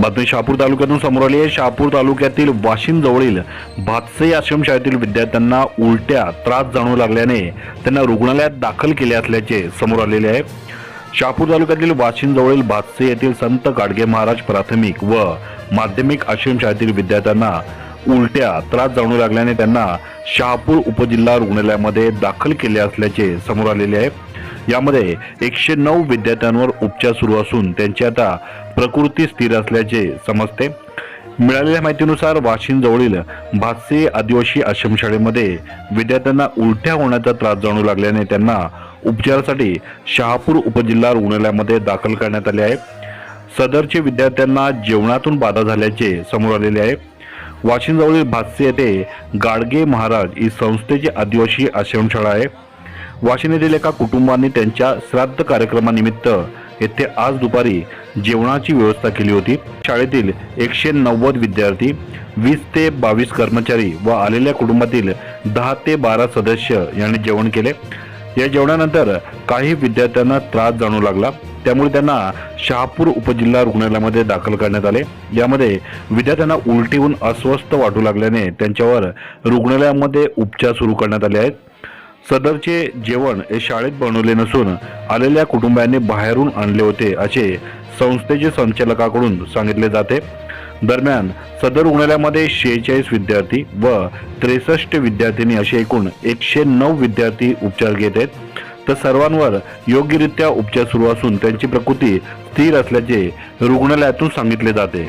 बातमी शहापूर तालुक्यातून समोर आली आहे. शहापूर तालुक्यातील वाशिम जवळील भातसे आश्रमशाळेतील विद्यार्थ्यांना उलट्या त्रास जाणवू लागल्याने त्यांना रुग्णालयात दाखल केले असल्याचे समोर आलेले आहे. शहापूर तालुक्यातील वाशिम जवळील भातसे येथील संत गाडगे महाराज प्राथमिक व माध्यमिक आश्रमशाळेतील विद्यार्थ्यांना उलट्या त्रास जाणवू लागल्याने त्यांना शहापूर उपजिल्हा रुग्णालयामध्ये दाखल केले असल्याचे समोर आलेले आहे. यामध्ये एकशे नऊ विद्यार्थ्यांवर उपचार सुरू असून त्यांची आता प्रकृती स्थिर असल्याचे समजते. मिळालेल्या माहितीनुसार वाशिम जवळील भातसे आदिवासी आश्रमशाळेमध्ये विद्यार्थ्यांना उलट्या होण्याचा त्रास जाणू लागल्याने त्यांना उपचारासाठी शहापूर उपजिल्हा रुग्णालयामध्ये दाखल करण्यात आले आहे. सदरचे विद्यार्थ्यांना जेवणातून बाधा झाल्याचे समोर आलेले आहे. वाशिमजवळील भातसे येथे गाडगे महाराज ही संस्थेची आदिवासी आश्रमशाळा आहे. वाशिम येथील एका कुटुंबाने त्यांच्या श्राद्ध कार्यक्रमानिमित्त येथे आज दुपारी जेवणाची व्यवस्था केली होती. शाळेतील एकशे नव्वद विद्यार्थी वीस ते बावीस कर्मचारी व आलेल्या कुटुंबातील दहा ते बारा सदस्य यांनी जेवण केले. या जेवणानंतर काही विद्यार्थ्यांना त्रास जाणू लागला. त्यामुळे त्यांना शहापूर उपजिल्हा रुग्णालयामध्ये दाखल करण्यात आले. यामध्ये विद्यार्थ्यांना उलटी होऊन अस्वस्थ वाटू लागल्याने त्यांच्यावर रुग्णालयामध्ये उपचार सुरू करण्यात आले आहेत. सदरचे जेवण हे शाळेत बनवले नसून आलेल्या कुटुंबांनी बाहेरून आणले होते असे संस्थेचे संचालकाकडून सांगितले जाते. दरम्यान सदर रुग्णालयामध्ये शेहेचाळीस विद्यार्थी व त्रेसष्ट विद्यार्थिनी असे एकूण एकशे नऊ विद्यार्थी उपचार घेत आहेत. तर सर्वांवर योग्यरित्या उपचार सुरू असून त्यांची प्रकृती स्थिर असल्याचे रुग्णालयातून सांगितले जाते.